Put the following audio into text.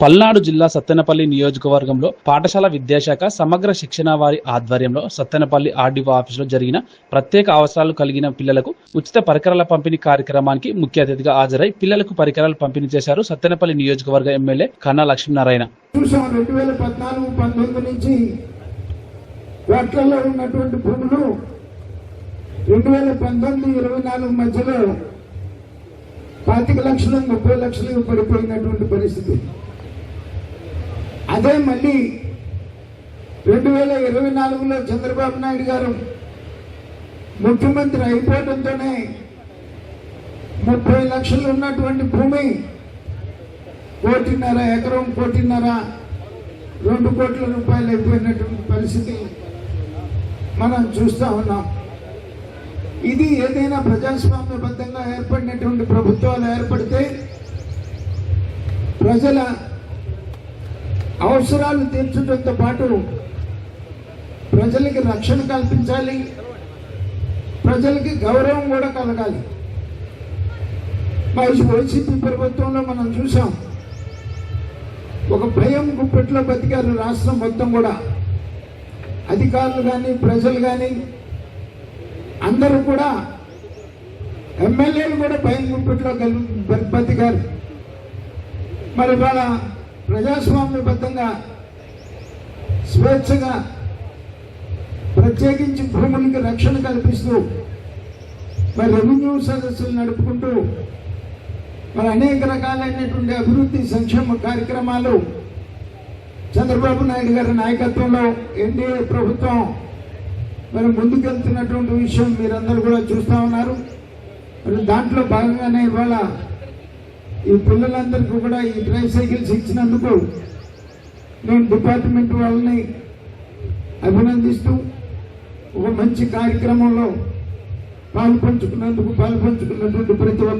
పల్నాడు జిల్లా సత్తెనపల్లి నియోజకవర్గంలో పాఠశాల విద్యాశాఖ సమగ్ర శిక్షణ వారి ఆధ్వర్యంలో సత్తెనపల్లి ఆర్డీఓ ఆఫీసులో జరిగిన ప్రత్యేక అవసరాలు కలిగిన పిల్లలకు ఉచిత పరికరాల పంపిణీ కార్యక్రమానికి ముఖ్య అతిథిగా హాజరై పిల్లలకు పరికరాలు పంపిణీ చేశారు సత్తెనపల్లి నియోజకవర్గ ఎమ్మెల్యే కన్నా లక్ష్మీనారాయణ. నుంచి ఉన్నటువంటి భూములు రెండు వేల పంతొమ్మిది ఇరవై నాలుగు మధ్యలో పాతిక లక్షలు ముప్పై లక్షలు పడిపోయినటువంటి పరిస్థితి. అదే మళ్ళీ రెండు వేల ఇరవై నాలుగులో చంద్రబాబు నాయుడు గారు ముఖ్యమంత్రి అయిపోవడంతోనే ముప్పై లక్షలు ఉన్నటువంటి భూమి కోటిన్నర ఎకరం కోటిన్నర రెండు కోట్ల రూపాయలు అయిపోయినటువంటి పరిస్థితి మనం చూస్తూ ఉన్నాం. ఇది ఏదైనా ప్రజాస్వామ్యబద్ధంగా ఏర్పడినటువంటి ప్రభుత్వాలు ఏర్పడితే ప్రజల అవసరాలు తీర్చడంతో పాటు ప్రజలకి రక్షణ కల్పించాలి. ప్రజలకి గౌరవం కూడా కలగాలి. మరి వైసీపీ ప్రభుత్వంలో మనం చూసాం ఒక భయం గుప్పెట్లో బతికారు రాష్ట్రం మొత్తం కూడా. అధికారులు కానీ ప్రజలు కానీ అందరూ కూడా ఎమ్మెల్యేలు కూడా భయం గుప్పెట్లో బతికారు. మరి వాళ్ళ ప్రజాస్వామ్యబద్ధంగా స్వేచ్ఛగా ప్రత్యేకించి భూములకి రక్షణ కల్పిస్తూ మరి రెవెన్యూ సదస్సులు నడుపుకుంటూ మరి అనేక రకాలైనటువంటి అభివృద్ధి సంక్షేమ కార్యక్రమాలు చంద్రబాబు నాయుడు గారి నాయకత్వంలో ఎన్డీఏ ప్రభుత్వం మరి ముందుకెళ్తున్నటువంటి విషయం మీరందరూ కూడా చూస్తూ ఉన్నారు. మరి దాంట్లో భాగంగానే ఇవాళ ఈ పిల్లలందరికీ కూడా ఈ ట్రై సైకిల్స్ ఇచ్చినందుకు నేను డిపార్ట్మెంట్ వాళ్ళని అభినందిస్తూ ఒక మంచి కార్యక్రమంలో పాలు పంచుకున్నందుకు పాలు పంచుకున్నటువంటి ప్రతి ఒక్క